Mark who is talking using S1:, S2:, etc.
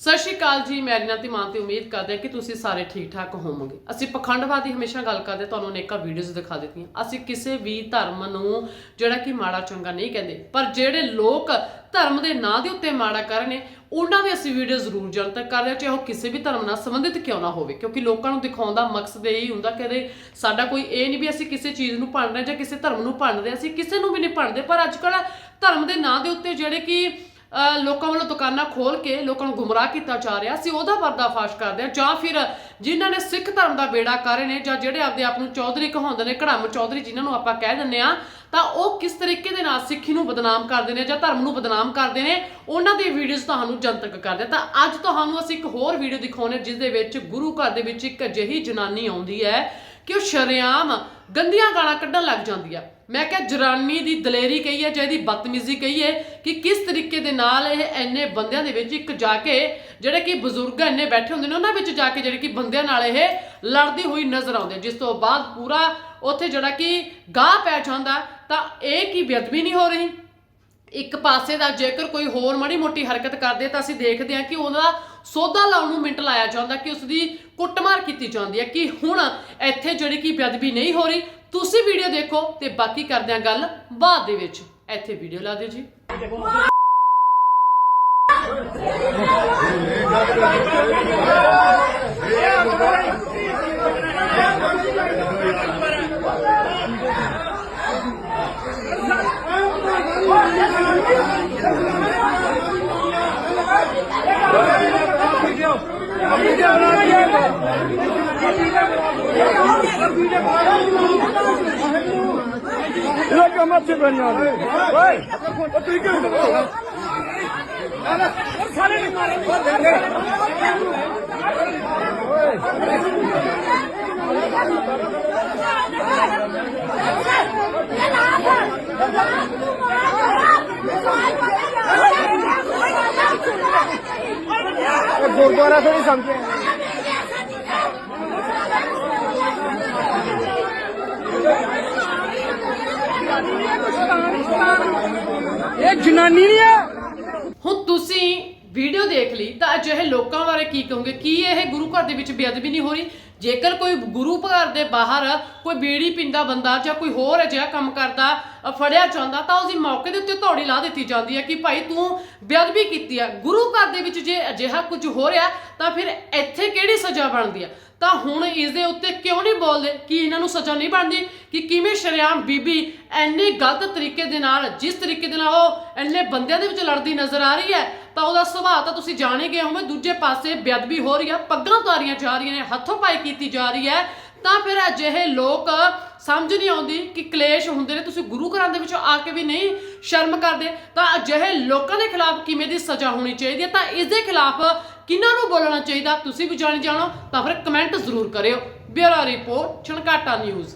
S1: ਸਤਿ ਸ਼੍ਰੀ ਅਕਾਲ ਜੀ ਮੈਂ ਰੀਨਾ ਤੇ ਤੇ ਉਮੀਦ ਕਰਦੇ ਹਾਂ ਕਿ ਤੁਸੀਂ ਸਾਰੇ ਠੀਕ ਠਾਕ ਹੋਵੋਗੇ। ਅਸੀਂ ਪਖੰਡਵਾਦੀ ਹਮੇਸ਼ਾ ਗੱਲ ਕਰਦੇ ਤੁਹਾਨੂੰ ਅਨੇਕਾਂ ਵੀਡੀਓਜ਼ ਦਿਖਾ ਦਿੱਤੀਆਂ। ਅਸੀਂ ਕਿਸੇ ਵੀ ਧਰਮ ਨੂੰ ਜਿਹੜਾ ਕਿ ਮਾੜਾ ਚੰਗਾ ਨਹੀਂ ਕਹਿੰਦੇ ਪਰ ਜਿਹੜੇ ਲੋਕ ਧਰਮ ਦੇ ਨਾਂ ਦੇ ਉੱਤੇ ਮਾੜਾ ਕਰ ਰਹੇ ਨੇ ਉਹਨਾਂ ਦੇ ਅਸੀਂ ਵੀਡੀਓ ਜ਼ਰੂਰ ਜਨਤਕ ਕਰ ਰਹੇ ਹਾਂ, ਚਾਹੇ ਉਹ ਕਿਸੇ ਵੀ ਧਰਮ ਨਾਲ ਸੰਬੰਧਿਤ ਕਿਉਂ ਨਾ ਹੋਵੇ। ਕਿਉਂਕਿ ਲੋਕਾਂ ਨੂੰ ਦਿਖਾਉਣ ਦਾ ਮਕਸਦ ਇਹ ਹੀ ਹੁੰਦਾ ਕਿ ਸਾਡਾ ਕੋਈ ਇਹ ਨਹੀਂ ਵੀ ਅਸੀਂ ਕਿਸੇ ਚੀਜ਼ ਨੂੰ ਭੰਡ ਰਹੇ ਜਾਂ ਕਿਸੇ ਧਰਮ ਨੂੰ ਭੰਡ ਰਹੇ ਅਸੀਂ ਕਿਸੇ ਨੂੰ ਵੀ ਨਹੀਂ ਭੰਡਦੇ ਪਰ ਅੱਜ ਕੱਲ੍ਹ ਧਰਮ ਦੇ ਨਾਂ ਦੇ ਉੱਤੇ ਜਿਹੜੇ ਕਿ ਲੋਕਾਂ ਵੱਲੋਂ ਦੁਕਾਨਾਂ ਖੋਲ ਕੇ ਲੋਕਾਂ ਨੂੰ ਗੁੰਮਰਾਹ ਕੀਤਾ ਜਾ ਰਿਹਾ। ਸੀ ਉਹਦਾ ਪਰਦਾਫਾਸ਼ ਕਰਦੇ ਆ ਜਾਂ ਫਿਰ ਜਿਨ੍ਹਾਂ ਨੇ ਸਿੱਖ ਧਰਮ ਦਾ ਬੇੜਾ ਕਰ ਰਹੇ ਨੇ ਜਾਂ ਜਿਹੜੇ ਆਪਦੇ ਆਪ ਨੂੰ ਚੌਧਰੀ ਕਹਾਉਂਦੇ ਨੇ, ਘੜਮ ਚੌਧਰੀ ਜਿਨ੍ਹਾਂ ਨੂੰ ਆਪਾਂ ਕਹਿ ਦਿੰਦੇ ਆ ਤਾਂ ਉਹ ਕਿਸ ਤਰੀਕੇ ਦੇ ਨਾਲ ਸਿੱਖੀ ਨੂੰ ਬਦਨਾਮ ਕਰਦੇ ਨੇ ਜਾਂ ਧਰਮ ਨੂੰ ਬਦਨਾਮ ਕਰਦੇ ਨੇ, ਉਹਨਾਂ ਦੀ ਵੀਡੀਓਜ਼ ਤੁਹਾਨੂੰ ਜਨਤਕ ਕਰਦੇ ਤਾਂ ਅੱਜ ਤੁਹਾਨੂੰ ਅਸੀਂ ਇੱਕ ਹੋਰ ਵੀਡੀਓ ਦਿਖਾਉਣੇ ਜਿਸ ਦੇ ਵਿੱਚ ਗੁਰੂ ਘਰ ਦੇ ਵਿੱਚ ਇੱਕ ਅਜਿਹੀ ਜਨਾਨੀ ਆਉਂਦੀ ਹੈ ਕਿ ਉਹ ਸ਼ਰੇਆਮ ਗੰਦੀਆਂ ਗਾਲਾਂ ਕੱਢਣ ਲੱਗ ਜਾਂਦੀ ਆ। ਮੈਂ ਕਿਹਾ ਜਰਾਨੀ ਦੀ ਦਲੇਰੀ ਕਹੀ ਹੈ ਜਾਂ ਇਹਦੀ ਬਦਤਮੀਜ਼ੀ ਕਹੀ ਹੈ ਕਿ ਕਿਸ ਤਰੀਕੇ ਦੇ ਨਾਲ ਇਹ ਐਨੇ ਬੰਦਿਆਂ ਦੇ ਵਿੱਚ ਇੱਕ ਜਾ ਕੇ ਜਿਹੜੇ ਕਿ ਬਜ਼ੁਰਗ ਐਨੇ ਬੈਠੇ ਹੁੰਦੇ ਨੇ, ਉਹਨਾਂ ਵਿੱਚ ਜਾ ਕੇ ਜਿਹੜੇ ਕਿ ਬੰਦਿਆਂ ਨਾਲ ਇਹ ਲੜਦੀ ਹੋਈ ਨਜ਼ਰ ਆਉਂਦੀ ਜਿਸ ਤੋਂ ਬਾਅਦ ਪੂਰਾ ਉੱਥੇ ਜਿਹੜਾ ਕਿ ਗਾਹ ਪੈ ਜਾਂਦਾ, ਤਾਂ ਇਹ ਕੀ ਬੇਅਦਬੀ ਨਹੀਂ ਹੋ ਰਹੀ? ਇੱਕ ਪਾਸੇ ਦਾ ਜੇਕਰ ਕੋਈ ਹੋਰ ਮਾੜੀ ਮੋਟੀ ਹਰਕਤ ਕਰਦੇ ਤਾਂ ਅਸੀਂ ਦੇਖਦੇ ਹਾਂ ਕਿ ਉਹਦਾ ਸੋਧਾ ਲਾਉਣ ਨੂੰ ਮਿੰਟ ਲਾਇਆ ਜਾਂਦਾ, ਕਿ ਉਸ ਦੀ ਕੁੱਟਮਾਰ ਕੀਤੀ ਜਾਂਦੀ ਹੈ, ਕਿ ਹੁਣ ਇੱਥੇ ਜਿਹੜੀ ਕਿ ਬੇਅਦਬੀ ਨਹੀਂ ਹੋ ਰਹੀ। ਤੁਸੀਂ ਵੀਡੀਓ ਦੇਖੋ ਤੇ ਬਾਕੀ ਕਰਦੇ ਹਾਂ ਗੱਲ ਬਾਅਦ ਦੇ ਵਿੱਚ। ਇੱਥੇ ਵੀਡੀਓ ਲਾ ਦਿਓ ਜੀ।
S2: ਇਹਦਾ ਕੰਮ ਅੱਛੇ ਬਣ ਓਏ। ਉਹ ਤੂੰ ਕਿਉਂ ਸਾਰੇ ਨੇ ਮਾਰੇ ਇਹ ਗੁਰਦੁਆਰਾ ਤੋਂ ਨਹੀਂ ਸਮਝੇ ਇਹ ਜਨਾਨੀ ਨਹੀਂ ਹੈ।
S1: ਹੁਣ ਤੁਸੀਂ ਵੀਡੀਓ ਦੇਖ ਲਈ ਤਾਂ ਅਜਿਹੇ ਲੋਕਾਂ ਬਾਰੇ ਕੀ ਕਹੋਗੇ? ਕੀ ਇਹ ਗੁਰੂ ਘਰ ਦੇ ਵਿੱਚ ਬੇਅਦਬੀ ਨਹੀਂ ਹੋ ਰਹੀ? ਜੇਕਰ ਕੋਈ ਗੁਰੂ ਘਰ ਦੇ ਬਾਹਰ ਕੋਈ ਬੀੜੀ ਪਿੰਦਾ ਬੰਦਾ ਜਾਂ ਕੋਈ ਹੋਰ ਅਜਿਹਾ ਕੰਮ ਕਰਦਾ ਫੜਿਆ ਜਾਂਦਾ, ਤਾਂ ਉਸਦੀ ਮੌਕੇ ਦੇ ਉੱਤੇ ਧੌੜੀ ਲਾ ਦਿੱਤੀ ਜਾਂਦੀ ਹੈ ਕਿ ਭਾਈ ਤੂੰ ਬੇਅਦਬੀ ਕੀਤੀ ਹੈ। ਗੁਰੂ ਘਰ ਦੇ ਵਿੱਚ ਜੇ ਅਜਿਹਾ ਕੁਝ ਹੋ ਰਿਹਾ, ਤਾਂ ਫਿਰ ਇੱਥੇ ਕਿਹੜੀ ਸਜ਼ਾ ਬਣਦੀ ਹੈ? ਤਾਂ ਹੁਣ ਇਸ ਦੇ ਉੱਤੇ ਕਿਉਂ ਨਹੀਂ ਬੋਲਦੇ? ਕਿ ਇਹਨਾਂ ਨੂੰ ਸਜ਼ਾ ਨਹੀਂ ਬਣਦੀ? ਕਿ ਕਿਵੇਂ ਸ਼ਰੇਆਮ ਬੀਬੀ ਐਨੇ ਗਲਤ ਤਰੀਕੇ ਦੇ ਨਾਲ, ਜਿਸ ਤਰੀਕੇ ਦੇ ਨਾਲ ਉਹ ਐਨੇ ਬੰਦਿਆਂ ਦੇ ਵਿੱਚ ਲੜਦੀ ਨਜ਼ਰ ਆ ਰਹੀ ਹੈ, ਤਾਂ ਉਹਦਾ ਸੁਭਾਅ ਤਾਂ ਤੁਸੀਂ ਜਾਣ ਹੀ ਗਏ ਹੋਵੇ ਦੂਜੇ ਪਾਸੇ ਬੇਅਦਬੀ ਹੋ ਰਹੀ ਹੈ, ਪੱਗਾਂ ਉਤਾਰੀਆਂ ਜਾ ਰਹੀਆਂ ਨੇ, ਹੱਥੋਂ ਪਾਈ ਕੀਤੀ ਜਾ ਰਹੀ ਹੈ, ਤਾਂ ਫਿਰ ਅਜਿਹੇ ਲੋਕ ਸਮਝ ਨਹੀਂ ਆਉਂਦੀ ਕਿ ਕਲੇਸ਼ ਹੁੰਦੇ ਨੇ, ਤੁਸੀਂ ਗੁਰੂ ਘਰਾਂ ਦੇ ਵਿੱਚੋਂ ਆ ਕੇ ਵੀ ਨਹੀਂ ਸ਼ਰਮ ਕਰਦੇ। ਤਾਂ ਅਜਿਹੇ ਲੋਕਾਂ ਦੇ ਖਿਲਾਫ ਕਿਵੇਂ ਦੀ ਸਜ਼ਾ ਹੋਣੀ ਚਾਹੀਦੀ ਹੈ? ਤਾਂ ਇਸ ਦੇ ਖਿਲਾਫ ਕਿਹਨਾਂ ਨੂੰ ਬੋਲਣਾ ਚਾਹੀਦਾ? ਤੁਸੀਂ ਵੀ ਜਾਣੀ ਜਾਣੋ ਤਾਂ ਫਿਰ ਕਮੈਂਟ ਜ਼ਰੂਰ ਕਰਿਓ। Bureau report, Chhankata news.